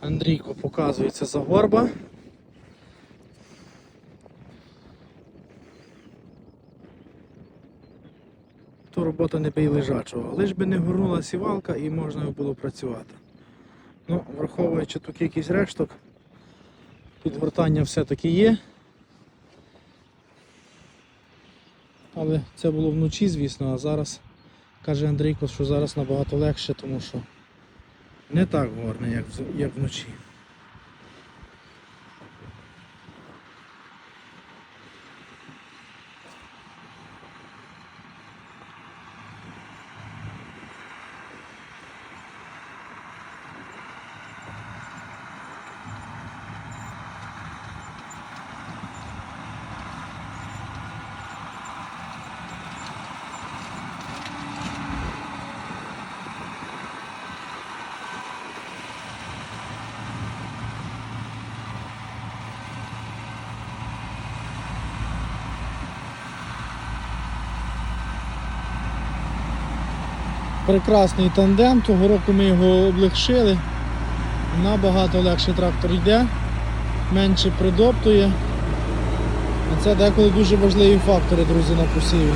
Андрійко показується за горба. То робота не бий лежачого. Лиш би не горнула сівалка і можна було працювати. Ну, враховуючи тут якийсь решток, підгортання все-таки є. Але це було вночі, звісно, а зараз каже Андрійко, що зараз набагато легше, тому що не так горне, як, як вночі. Прекрасний тандем, того року ми його облегшили. Набагато легше трактор йде, менше придоптує. А це деколи дуже важливі фактори, друзі, на посіві.